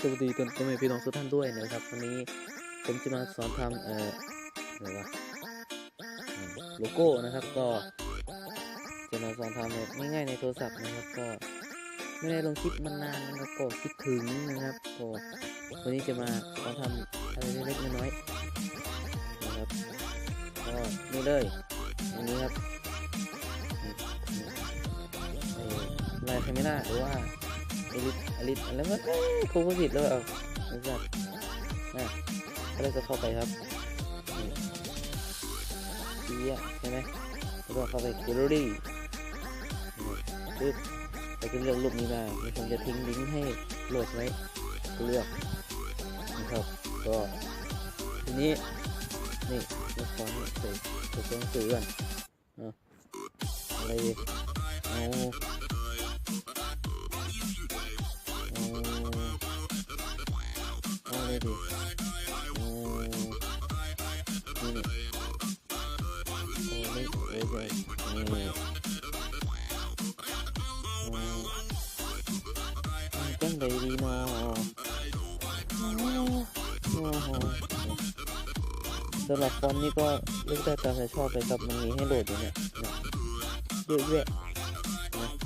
สวัสดีต้นพ่อแม่พี่น้องทุกท่านด้วยนะครับวันนี้ผมจะมาสอนทำเอ่ออะไรวะโลโก้นะครับก็จะมาสอนทำแบบง่ายๆในโทรศัพท์นะครับก็ไม่ได้ลงคลิปมานานนะครับก็คิดถึงนะครับก็วันนี้จะมาสอนทำอะไรเล็กๆน้อยๆนะครับก็นี่เลยอันนี้ครับนี่นี่เอ่อลายคาเมล่าหรือว่า อลิสอลิสอะไรวะเอ้ยคงพูดผิดแล้วเอาบริษัทนะก็เลยจะเข้าไปครับนี่เสียใช่ไหมแล้วก็เข้าไปแกลเลอรี่ปึ๊บไปก็เลือกรูปนี้มาเดี๋ยวผมจะทิ้งลิงก์ให้โหลดไว้ก็เลือกนะครับก็ทีนี้นี่เลือกฟอนต์ใส่ใส่ตัวหนังสือก่อนอะไรดีเอา ดิอืมนี่นี่โอ้ไม่โอ้ยเลยนี่อืมจังใดดีนาะสำหรับฟอนต์นี่ก็เลือกได้ตามใจชอบเลยครับมันมีให้โหลดอยู่เนี่ยเนี่ยเยอะแยะนะ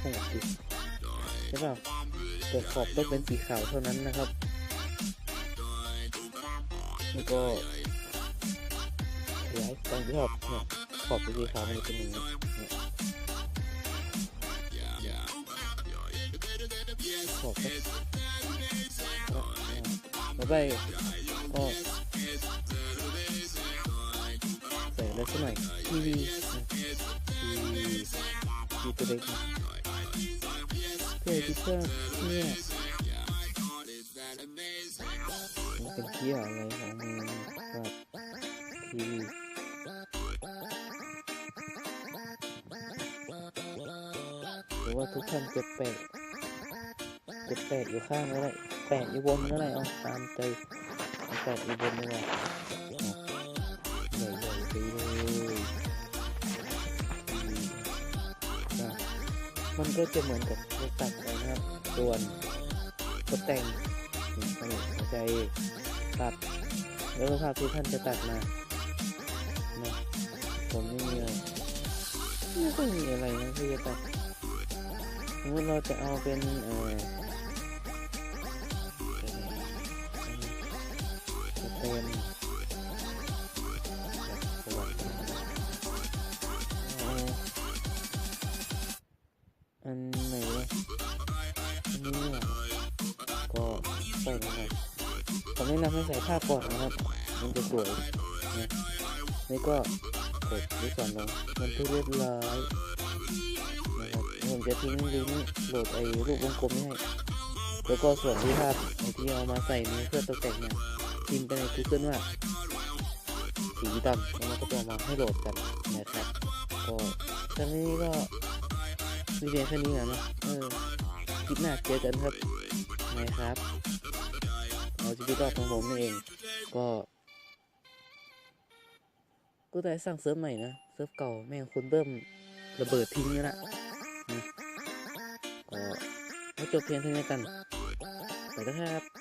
โอ้โหใช่ปล่าตัวขอบต้องเป็นสีขาวเท่านั้นนะครับแล้วก็ขยายตามที่ชอบเนี่ยขอบเป็นสีขาวมันจะเป็นอย่างนี้ขอบก็แล้วไปก็ใส่แล้วสักหน่อยทีวีทีวีมีตัวเล็ก นะเพื่อที่เพื่อเนี่ยมันเป็นเที่ยอะไรของมึงกับทีวีหรือว่าทุกท่านจะแปะจะแปะอยู่ข้างก็ได้แปะอยู่บนก็ได้เอาตามใจแปะอยู่บนดีกว่าเอา มันก็จะเหมือนกับรถตัดไปนะครับ ส่วนตกแต่งขนมหัวใจตัด แล้วก็ภาพที่ท่านจะตัดมานะผมไม่มีอะไรไม่ค่อยมีอะไรนะที่จะตัดสมมติเราจะเอาเป็นเอ่อ อันไหนวะอันนี้อะก็ใส่ลงไปผมแนะนำให้ใส่ผ้าก่อนนะครับ มันจะสวยนะนี่ก็กดลูกศรลงมันทุเรียบร้อยนะครับผมจะทิ้งลิงก์โหลดไอ้รูปวงกลมนี้ให้แล้วก็ส่วนที่ภาพที่เอามาใส่นี้เพื่อตกแต่งเนี่ยพิมพ์ไปใน Google ว่าสีดำแล้วมันก็จะออกมาให้โหลดกันนะครับก็ตอนนี้ก็ มีเพียงแค่นี้นะเนาะเออคลิปหน้าเจอกันครับนะครับเอาชีวิตรอดของผมนี่เอง ก็ก็ได้สร้างเซิร์ฟใหม่นะเซิร์ฟเก่าแม่งคนเริ่มระเบิดทิ้งแล้วนะนะก็ไม่จบเพียงเท่านี้กันไปแล้วครับ